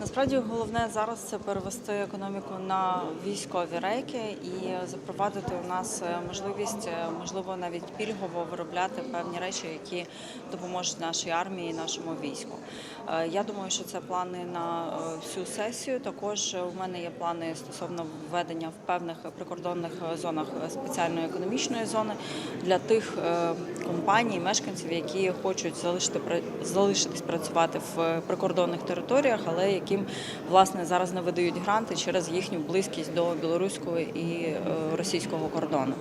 Насправді головне зараз це перевести економіку на військові рейки і запровадити у нас е, можливість, е, можливо, навіть пільгово виробляти певні речі, які допоможуть нашій армії нашому війську. Е, Я думаю, що це плани на всю сесію. Також у мене є плани стосовно введення в певних прикордонних зонах спеціальної економічної зони для тих компаній, мешканців, які хочуть залишити залишитись працювати в прикордонних територіях, але яким власне зараз не видають гранти через їхню близькість до білоруського і е, російського кордону.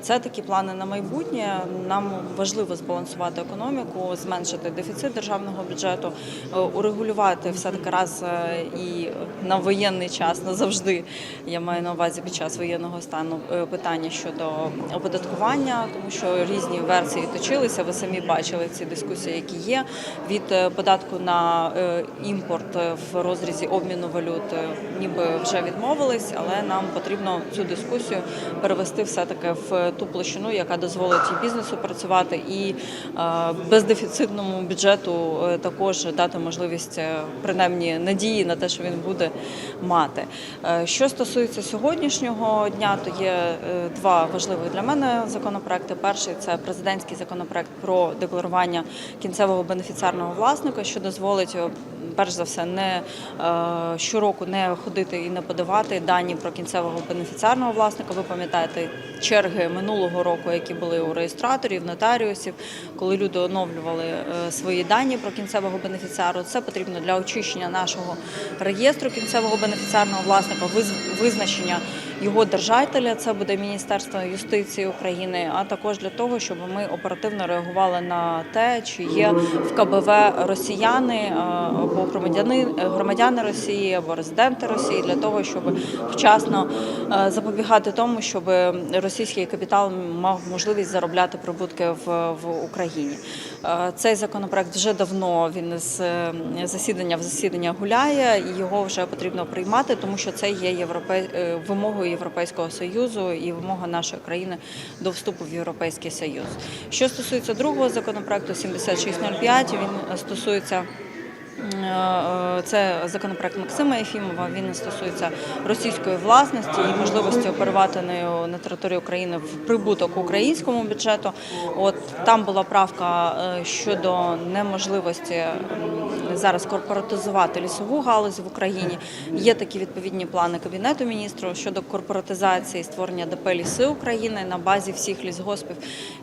Це такі плани на майбутнє. Нам важливо збалансувати економіку, зменшити дефіцит державного бюджету, е, урегулювати все таки раз е, і на воєнний час назавжди. Я маю на увазі під час воєнного стану питання щодо оподаткування, тому що різні версії точилися. Ви самі бачили ці дискусії, які є від податку на імпорт в розрізі обміну валют, е, ніби вже відмовились, але нам потрібно цю дискусію перевести все таки в ту площину, яка дозволить і бізнесу працювати, і е, бездефіцитному бюджету е, також дати можливість принаймні надії на те, що він буде мати. Що стосується сьогоднішнього дня, то є два важливих для мене законопроекти. Перший це президентський законопроект про декларування кінцевого бенефіціарного власника, що дозволить перш за все не е, щороку не ходити і не подавати дані про кінцевого бенефіціарного власника. Ви пам'ятаєте черги минулого року, які були у реєстраторів, нотаріусів, коли люди оновлювали е, свої дані про кінцевого бенефіціару. Це потрібно для очищення нашого реєстру кінцевого бенефіціарного власника, виз- визначення його держателя. Це буде Міністерство юстиції України, а також для того, щоб ми оперативно реагували на те, чи є в КБВ росіяни е, або громадяни громадяни Росії або резиденти Росії, для того, щоб вчасно е, запобігати тому, щоб російський капітал мав можливість заробляти прибутки в, в Україні. Е, Цей законопроект вже давно він з засідання в засідання гуляє, і його вже потрібно приймати, тому що це є європей... вимогою Європейського союзу і вимога нашої країни до вступу в Європейський Союз. Що стосується другого законопроекту 7605, він стосується. Е, Це законопроект Максима Єфімова. Він стосується російської власності і можливості оперувати нею на території України в прибуток українському бюджету. От там була правка е, щодо неможливості зараз корпоратизувати лісову галузь в Україні. Є такі відповідні плани кабінету міністрів щодо корпоратизації створення ДП ліси України на базі всіх лісгоспів.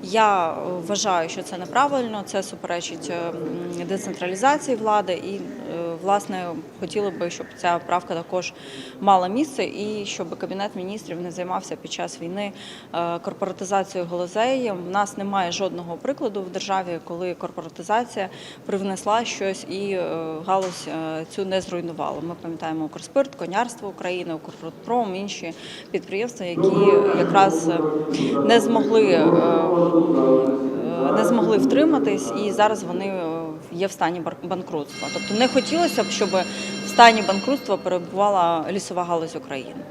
Я е, вважаю, що це неправильно. Це суперечить е, децентралізації влади і е, власне хотіли би, щоб ця правка також мала місце, і щоб кабінет міністрів не займався під час війни е, корпоратизацією галузей. У нас немає жодного прикладу в державі, коли корпоратизація привнесла щось і е, галузь цю не зруйнувала. Ми пам'ятаємо Укрспирт, конярство України, Укрпром, інші підприємства, які якраз не змогли. Не змогли втриматись, і зараз вони е, є в стані банкрутства. Тобто не хотілося б, щоб в стані банкрутства перебувала лісова галузь України.